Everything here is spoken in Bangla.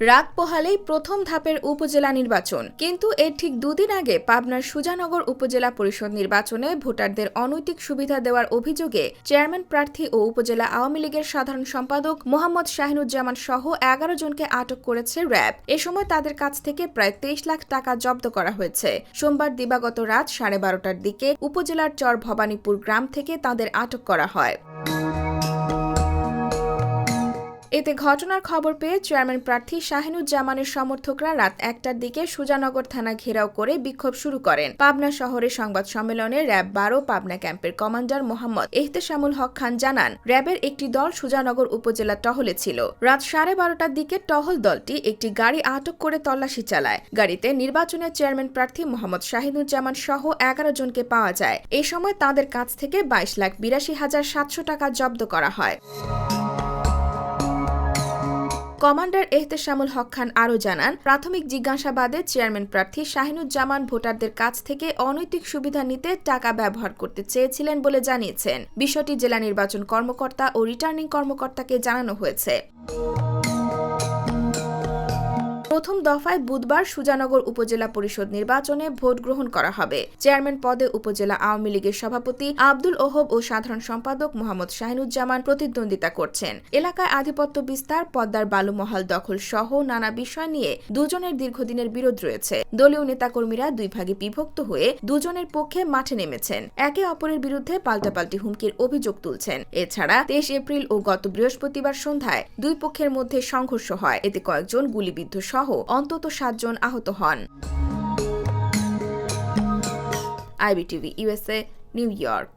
রাত পোহালেই প্রথম ধাপের উপজেলা নির্বাচন। কিন্তু এর ঠিক দুদিন আগে পাবনার সুজানগর উপজেলা পরিষদ নির্বাচনে ভোটারদের অনৈতিক সুবিধা দেওয়ার অভিযোগে চেয়ারম্যান প্রার্থী ও উপজেলা আওয়ামী লীগের সাধারণ সম্পাদক মোহাম্মদ শাহিনুজ্জামান সহ এগারো জনকে আটক করেছে র্যাব। এ সময় তাদের কাছ থেকে প্রায় তেইশ লাখ টাকা জব্দ করা হয়েছে। সোমবার দিবাগত রাত সাড়ে বারোটার দিকে উপজেলার চর ভবানীপুর গ্রাম থেকে তাদের আটক করা হয়। এতে ঘটনার খবর পেয়ে চেয়ারম্যান প্রার্থী শাহিনুজ্জামানের সমর্থকরা রাত একটার দিকে সুজানগর থানা ঘেরাও করে বিক্ষোভ শুরু করেন। পাবনা শহরে সংবাদ সম্মেলনে র্যাব বারো, পাবনা ক্যাম্পের কমান্ডার মোহাম্মদ এহতেশামুল হক খান জানান, র্যাবের একটি দল সুজানগর উপজেলা টহলে ছিল। রাত সাড়ে বারোটার দিকে টহল দলটি একটি গাড়ি আটক করে তল্লাশি চালায়। গাড়িতে নির্বাচনের চেয়ারম্যান প্রার্থী মোহাম্মদ শাহিনুজ্জামান সহ এগারো জনকে পাওয়া যায়। এ সময় তাদের কাছ থেকে বাইশ লাখ বিরাশি হাজার সাতশো টাকা জব্দ করা হয়। কমান্ডার এহতেশামুল হক খান আরও জানান, প্রাথমিক জিজ্ঞাসাবাদে চেয়ারম্যান প্রার্থী শাহিনুজ্জামান ভোটারদের কাছ থেকে অনৈতিক সুবিধা নিতে টাকা ব্যবহার করতে চেয়েছিলেন বলে জানিয়েছেন। বিষয়টি জেলা নির্বাচন কর্মকর্তা ও রিটার্নিং কর্মকর্তাকে জানানো হয়েছে। প্রথম দফায় বুধবার সুজানগর উপজেলা পরিষদ নির্বাচনে ভোট গ্রহণ করা হবে। চেয়ারম্যান পদে উপজেলা আওয়ামী লীগের সভাপতি আব্দুল ওহব ও সাধারণ সম্পাদক মোহাম্মদ শাহিনুজ্জামান প্রতিদ্বন্দ্বিতা করছেন। এলাকায় আধিপত্য বিস্তার, পদ্মার বালুমহাল দখল সহ নানা বিষয় নিয়ে দুজনের দীর্ঘদিনের বিরোধ রয়েছে। দলীয় নেতাকর্মীরা দুই ভাগে বিভক্ত হয়ে দুজনের পক্ষে মাঠে নেমেছেন। একে অপরের বিরুদ্ধে পাল্টাপাল্টি হুমকির অভিযোগ তুলছেন। এছাড়া তেইশ এপ্রিল ও গত বৃহস্পতিবার সন্ধ্যায় দুই পক্ষের মধ্যে সংঘর্ষ হয়। এতে কয়েকজন গুলিবিদ্ধ সহ অন্তত সাতজন আহত হন। IBTV USA New York.